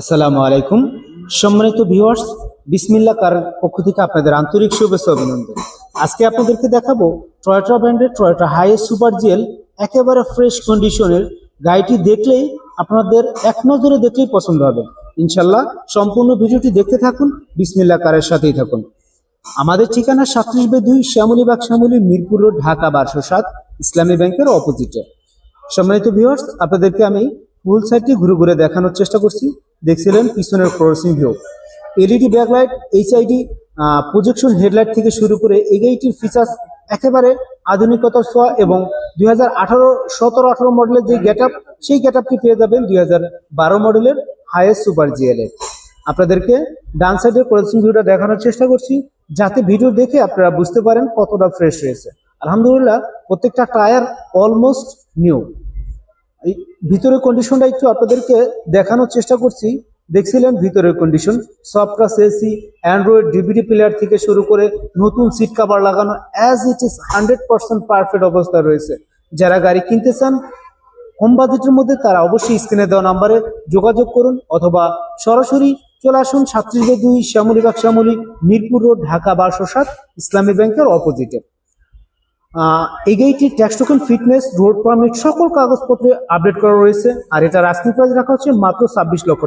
আসসালামু আলাইকুম। সম্মানিত ভিউয়ার্স বিসমিল্লা কারের পক্ষ থেকে আপনাদের আন্তরিক শুভেচ্ছা অভিনন্দন। আজকে আপনাদেরকে দেখাবো টয়োটা ব্র্যান্ডের টয়োটা হাইয়েস্ট সুপার জেল, একেবারে ফ্রেশ কন্ডিশনের গাড়িটি দেখলেই আপনাদের এক নজরে দেখলেই পছন্দ হবে। ইনশাল্লাহ সম্পূর্ণ ভিডিওটি দেখতে থাকুন বিসমিল্লা কারের সাথেই থাকুন। আমাদের ঠিকানা সাতত্রিশ বাই দুই শ্যামলীবাগ শ্যামলী, মিরপুর রোড, ঢাকা বারশো সাত, ইসলামী ব্যাংকের অপোজিটে সম্মানিত ভিউয়ার্স আপনাদেরকে আমি ফুল সাইডটি ঘুরে ঘুরে দেখানোর চেষ্টা করছি। দেখছিলেন পিছনের crossing view LED backlight HID projection headlight থেকে শুরু করে এই গাড়িটির ফিচার্স একেবারে আধুনিকতার ছোঁয়া এবং দুই হাজার আঠারো, সতেরো, আঠারো মডেলের যে গেট সেই গেট আপটি পেয়ে যাবেন দুই হাজার বারো মডেলের হায়েস্ট সুপার জিএলএ আপনাদেরকে ডান সাইডের ক্রসিং ভিউটা দেখানোর চেষ্টা করছি, যাতে ভিডিও দেখে আপনারা বুঝতে পারেন কতটা ফ্রেশ রয়েছে। আলহামদুলিল্লাহ, প্রত্যেকটা টায়ার অলমোস্ট নিউ এই ভিতরের কন্ডিশনটা একটু আপনাদেরকে দেখানোর চেষ্টা করছি। দেখছিলেন ভিতরের condition software AC Android DVD player থেকে শুরু করে নতুন সিট কাভার লাগানো as it is hundred percent perfect অবস্থায় রয়েছে। যারা গাড়ি কিনতে চান, কম বাজেটের মধ্যে তারা অবশ্যই স্ক্রিনে দেওয়া নাম্বারে যোগাযোগ করুন অথবা সরাসরি চলে আসুন সাতত্রিশ দুই শ্যামলীবাগ শ্যামলী মিরপুর রোড ঢাকা বারোশো সাত, ইসলামী ব্যাংকের অপোজিটে গাড়িটির tax token, fitness, road permit সকল কাগজপত্রে আপডেট করা রয়েছে। আর এটা রাজনীতি রাখা হচ্ছে মাত্র ছাব্বিশ লক্ষ